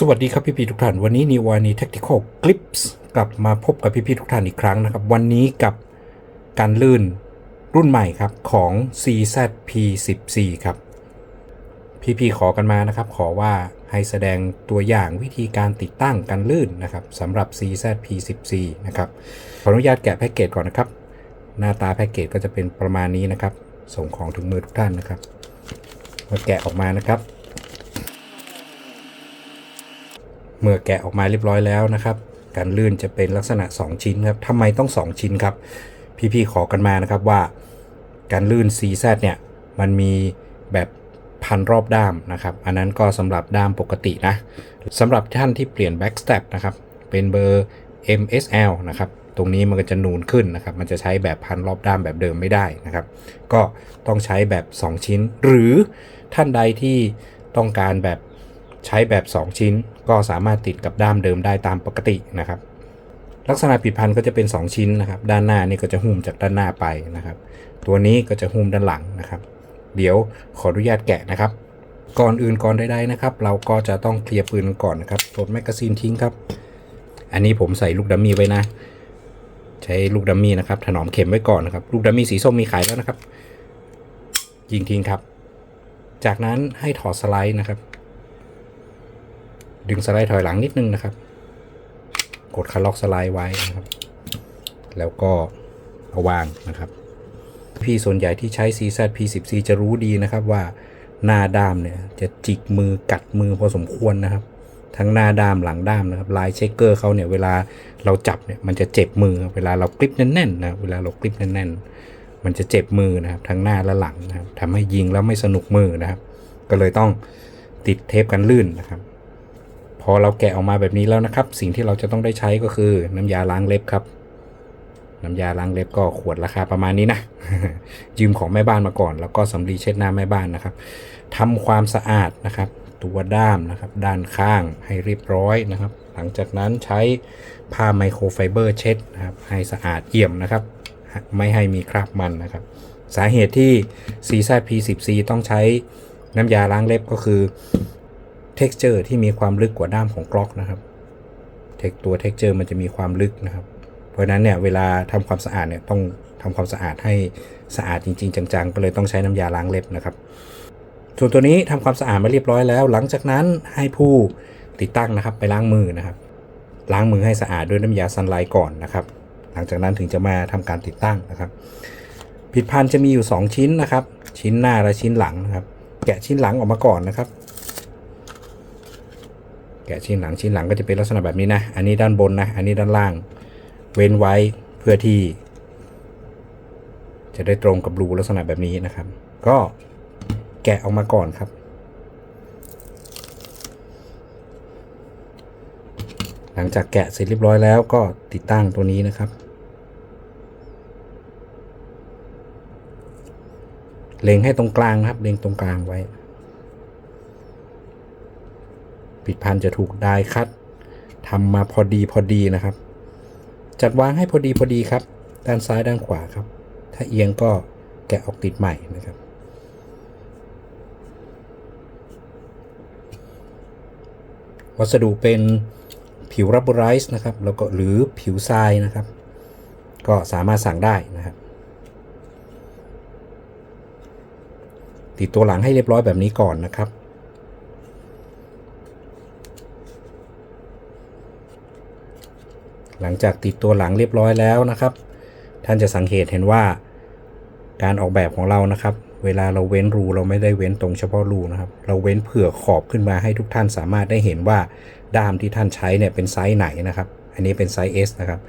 สวัสดีครับพี่พี่ทุกท่าน วันนี้นิวานี Tactical Clips กลับมาพบกับพี่พี่ทุกท่านอีกครั้งนะครับ วันนี้กับการลื่นรุ่นใหม่ครับของ CZP14 ครับ พี่พี่ขอกันมานะครับ ขอว่าให้แสดงตัวอย่างวิธีการติดตั้งการลื่นนะครับสำหรับ CZP14 นะครับ ขออนุญาตแกะแพ็กเกจก่อนนะครับ หน้าตาแพ็กเกจก็จะเป็นประมาณนี้นะครับ ส่งของถึงมือทุกท่านนะครับมาแกะออกมานะครับ เมื่อแกะออกมาเรียบร้อยแล้วนะครับการลื่นจะเป็นลักษณะ 2 ชิ้นครับทำไมต้อง 2 ชิ้นครับ พี่ๆขอกันมานะครับว่า การลื่น CZ เนี่ยมันมีแบบพันรอบด้ามนะครับ อันนั้นก็สำหรับด้ามปกตินะสำหรับท่านที่เปลี่ยน backstep นะครับ เป็นเบอร์ MSL นะครับ ตรงนี้มันก็จะนูนขึ้นนะครับ มันจะใช้แบบพันรอบด้ามแบบเดิมไม่ได้นะครับ ก็ต้องใช้แบบ 2 ชิ้น หรือท่านใดที่ต้องการแบบ ใช้แบบ 2 ชิ้น ก็สามารถติดกับด้ามเดิมได้ตามปกตินะครับ ลักษณะปิดพันก็จะเป็น 2 ชิ้นนะครับ ด้านหน้านี่ก็จะหุ้มจากด้านหน้าไปนะครับ ตัวนี้ก็จะหุ้มด้านหลังนะครับ เดี๋ยวขออนุญาตแกะนะครับ ก่อนอื่นก่อนใดๆนะครับ เราก็จะต้องเคลียร์ปืนก่อนนะครับปลดแมกกาซีนทิ้งครับ อันนี้ผมใส่ลูกดัมมี่ไว้นะ ใช้ลูกดัมมี่นะครับ ถนอมเข็มไว้ก่อนนะครับ ลูกดัมมี่สีส้มมีขายแล้วนะครับ ยิงทิ้งครับ จากนั้นให้ถอดสไลด์นะครับ ดึงสไลด์ถอยหลังนิดนึงนะครับ กดคันล็อกสไลด์ไว้นะครับ แล้วก็เอาวางนะครับ พี่ส่วนใหญ่ที่ใช้ CZ P10C จะรู้ดีนะครับว่าหน้าด้ามเนี่ยจะจิกมือกัดมือพอสมควรนะครับ ทั้งหน้าด้ามหลังด้ามนะครับลายเช็คเกอร์เขาเนี่ยเวลาเราจับเนี่ยมันจะเจ็บมือ เวลาเรากริปแน่นๆนะเวลาเรากริปแน่นๆ มันจะเจ็บมือนะครับทั้งหน้าและหลังนะครับทำให้ยิงแล้วไม่สนุกมือนะครับ ก็เลยต้องติดเทปกันลื่นนะครับ พอเราแกะออกมาแบบนี้แล้วนะครับ สิ่งที่เราจะต้องได้ใช้ก็คือน้ำยาล้างเล็บครับ น้ำยาล้างเล็บก็ขวดราคาประมาณนี้นะยืมของแม่บ้านมาก่อน แล้วก็สำลีเช็ดหน้าแม่บ้านนะครับทำความสะอาดนะครับ ตัวด้ามนะครับ ด้านข้างให้เรียบร้อยนะครับ หลังจากนั้นใช้ผ้าไมโครไฟเบอร์เช็ดนะครับให้สะอาดเอี่ยมนะครับ ไม่ให้มีคราบมันนะครับ สาเหตุที่ CZP10C ต้องใช้น้ำยาล้างเล็บก็คือ texture ที่มีความลึกกว่าด้ามของกล็อกนะครับเทคตัว texture มันจะมีความลึกนะครับ เพราะฉะนั้นเนี่ยเวลาทำความสะอาดเนี่ยต้องทำความสะอาดให้สะอาดจริง ๆ จังๆ ก็เลยต้องใช้น้ำยาล้างเล็บนะครับ ส่วนตัวนี้ทำความสะอาดมาเรียบร้อยแล้ว หลังจากนั้นให้ผู้ติดตั้งนะครับไปล้างมือนะครับล้างมือให้สะอาดด้วยน้ำยาซันไลท์ก่อนนะครับ หลังจากนั้นถึงจะมาทำการติดตั้งนะครับ ผิดพันธุ์จะมีอยู่ 2 ชิ้นนะครับ ชิ้นหน้าและชิ้นหลังนะครับ แกะชิ้นหลังออกมาก่อนนะครับ แกะชิ้นหลังชิ้นหลังก็จะเป็นลักษณะแบบนี้นะ อันนี้ด้านบนนะ อันนี้ด้านล่าง เว้นไว้เพื่อที่ จะได้ตรงกับรูลักษณะแบบนี้นะครับ ก็แกะออกมาก่อนครับ หลังจากแกะเสร็จเรียบร้อยแล้วก็ติดตั้งตัวนี้นะครับ เล็งให้ตรงกลางครับ เล็งตรงกลางไว้ ผิดพันธุ์จะถูกไดายคัดทำมาพอดีพอดีนะครับ จัดวางให้พอดีพอดีครับ ด้านซ้ายด้านขวาครับ ถ้าเอียงก็แกะออกติดใหม่นะครับ วัสดุเป็นผิวรับบร์ไรส์นะครับ แล้วก็หรือผิวทรายนะครับ ก็สามารถสั่งได้นะครับ ติดตัวหลังให้เรียบร้อยแบบนี้ก่อนนะครับ หลังจากติดตัวหลังเรียบร้อยแล้วนะครับ ท่านจะสังเกตเห็นว่า การออกแบบของเรานะครับ เวลาเราเว้นรูเราไม่ได้เว้นตรงเฉพาะรูนะครับ เราเว้นเผื่อขอบขึ้นมาให้ทุกท่านสามารถได้เห็นว่าด้ามที่ท่านใช้เนี่ยเป็นไซส์ไหนนะครับ อันนี้เป็นไซส์ S นะครับ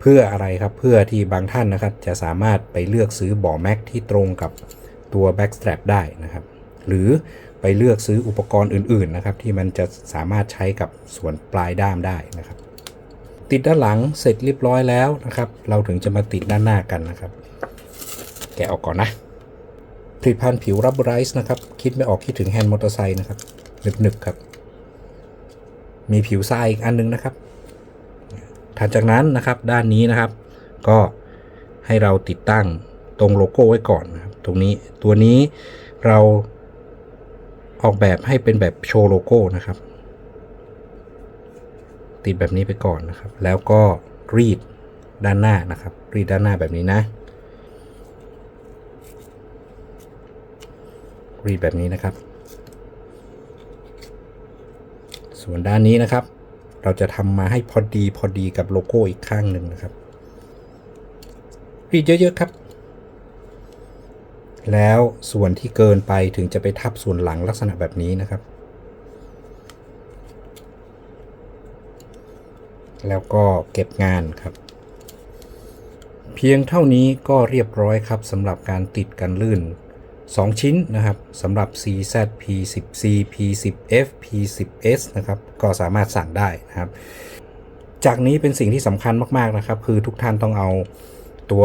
เพื่ออะไรครับเพื่อที่บางท่านนะครับ จะสามารถไปเลือกซื้อบ่อแม็กที่ตรงกับตัว backstrap ได้นะครับ หรือไปเลือกซื้ออุปกรณ์อื่น ๆ นะครับ ที่มันจะสามารถใช้กับส่วนปลายด้ามได้นะครับ ติดด้านหลังเสร็จเรียบร้อยแล้วนะครับ เราถึงจะมาติดด้านหน้ากันนะครับ แกะออกก่อนนะผลิตภัณฑ์ผิวรับไรส์นะครับ คิดไม่ออกคิดถึงแฮนด์มอเตอร์ไซค์นะครับหนึบๆครับ มีผิวทรายอีกอันนึงนะครับถัดจากนั้นนะครับด้านนี้นะครับ ก็ให้เราติดตั้งตรงโลโก้ไว้ก่อนนะครับ ตรงนี้ตัวนี้เราออกแบบให้เป็นแบบโชว์โลโก้นะครับ ติดแบบนี้ไปก่อนนะครับ แล้วก็รีดด้านหน้านะครับ รีดด้านหน้าแบบนี้นะ รีดแบบนี้นะครับ ส่วนด้านนี้นะครับ เราจะทำมาให้พอดีพอดีกับโลโก้อีกข้างหนึ่งนะครับ รีดเยอะๆครับ แล้วส่วนที่เกินไปถึงจะไปทับส่วนหลังลักษณะแบบนี้นะครับ แล้วก็เก็บงานครับ เพียงเท่านี้ก็เรียบร้อยครับสำหรับการติดกันลื่น 2 ชิ้นนะครับสำหรับ CZ P10C P10F P10S นะครับก็สามารถสั่งได้นะครับ จากนี้เป็นสิ่งที่สำคัญมากๆนะครับ คือทุกท่านต้องเอาตัว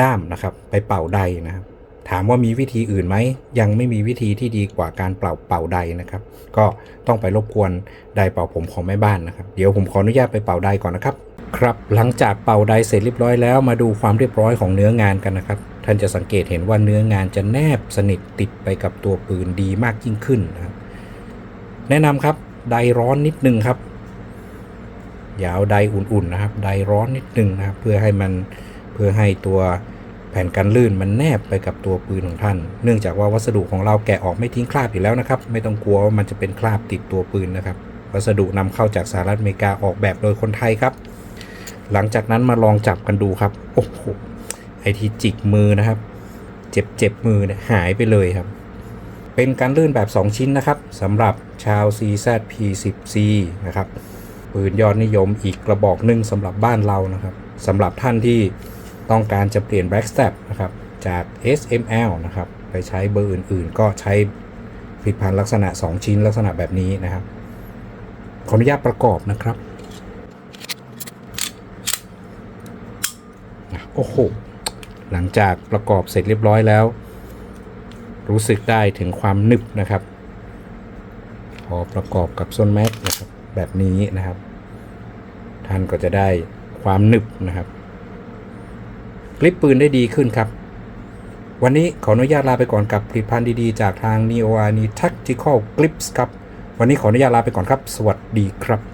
ด้ามนะครับ ไปเป่าใดนะครับ ถามว่ามีวิธีอื่นไหม ยังไม่มีวิธีที่ดีกว่าการเป่าเป่าใดนะครับ ก็ต้องไปรบกวนไดเป่าผมของแม่บ้านนะครับ เดี๋ยวผมขออนุญาตไปเป่าไดก่อนนะครับ ครับ หลังจากเป่าไดเสร็จเรียบร้อยแล้วมาดูความเรียบร้อยของเนื้องานกันนะครับ ท่านจะสังเกตเห็นว่าเนื้องานจะแนบสนิทติดไปกับตัวปืนดีมากยิ่งขึ้นนะครับ แนะนำครับไดร้อนนิดนึงครับอย่าเอาไดอุ่นๆนะครับ ไดร้อนนิดนึงนะครับ เพื่อให้มันเพื่อให้ตัว แผ่นกันลื่นมันแนบไปกับตัวปืนของท่าน เนื่องจากว่าวัสดุของเราแกะออกไม่ทิ้งคราบอยู่แล้วนะครับ ไม่ต้องกลัวว่ามันจะเป็นคราบติดตัวปืนนะครับ วัสดุนำเข้าจากสหรัฐอเมริกาออกแบบโดยคนไทยครับ หลังจากนั้นมาลองจับกันดูครับ โอ้โห ไอที่จิกมือนะครับ เจ็บเจ็บมือเนี่ยหายไปเลยครับ เป็นการลื่นแบบ 2 ชิ้นนะครับสำหรับชาว CZP10C นะครับ ปืนยอดนิยมอีกกระบอกหนึ่งสำหรับบ้านเรานะครับสำหรับท่านที่ ต้องการจะเปลี่ยน Black Step นะครับจาก SML นะครับไปใช้เบอร์อื่นๆ ก็ใช้ผลิตภัณฑ์ลักษณะ 2 ชิ้นลักษณะแบบนี้นะครับ ขออนุญาตประกอบนะครับโอ้โหหลังจากประกอบเสร็จเรียบร้อยแล้ว รู้สึกได้ถึงความหนึบนะครับพอประกอบกับส้นแม็กนะครับแบบนี้นะครับ ท่านก็จะได้ความหนึบนะครับ ลิปปืนได้ดีขึ้นครับ วันนี้ขออนุญาตลาไปก่อนกับผลิตภัณฑ์ดีๆ จากทาง Neo a n i Tactical Clips ครับ วันนี้ขออนุญาตลาไปก่อนครับ สวัสดีครับ